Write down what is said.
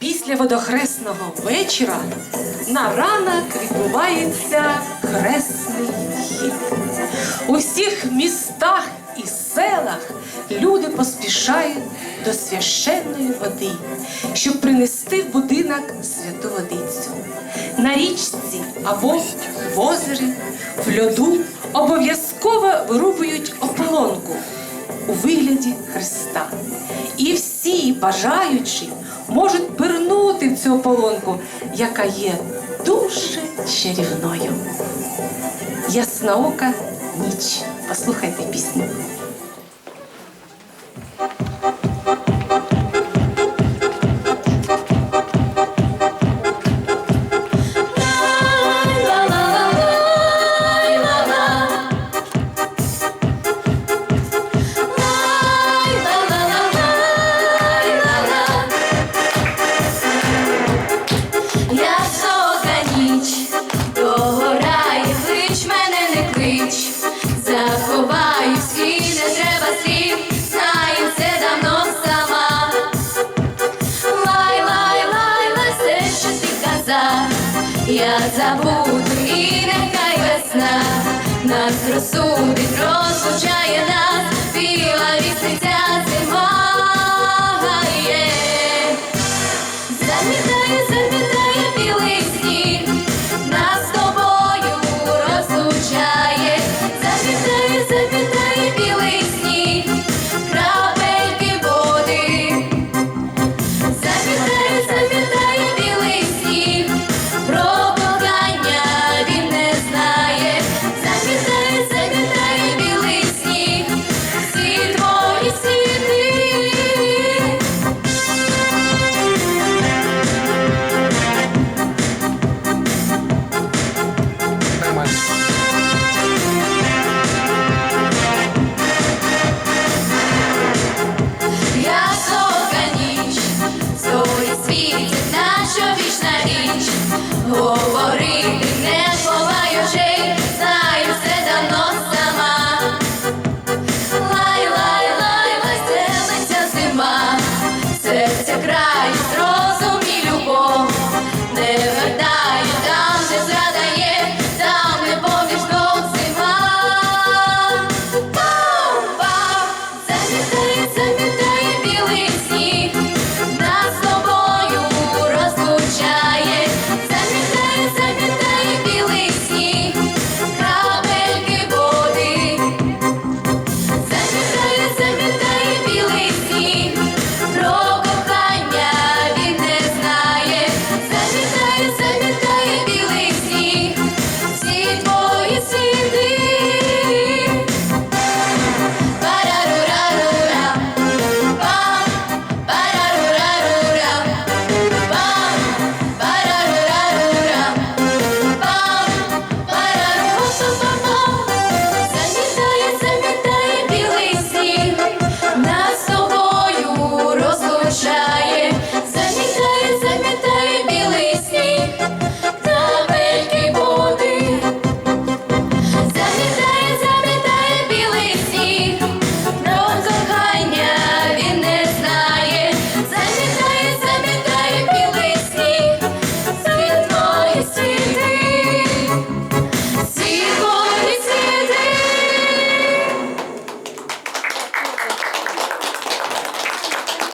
Після водохресного вечора на ранок відбувається хресний хід. У всіх містах і селах люди поспішають до священної води, щоб принести в будинок святу водицю. На річці або в озері, в льоду обов'язково вирубують ополонку у вигляді Христа. І всі бажаючі можуть пирнути в цю ополонку, яка є дуже чарівною. Ясна ока ніч. Послухайте пісню. Ти я забуду і нехай весна нас розсудить, розлучає нас, біла вісниця Oh.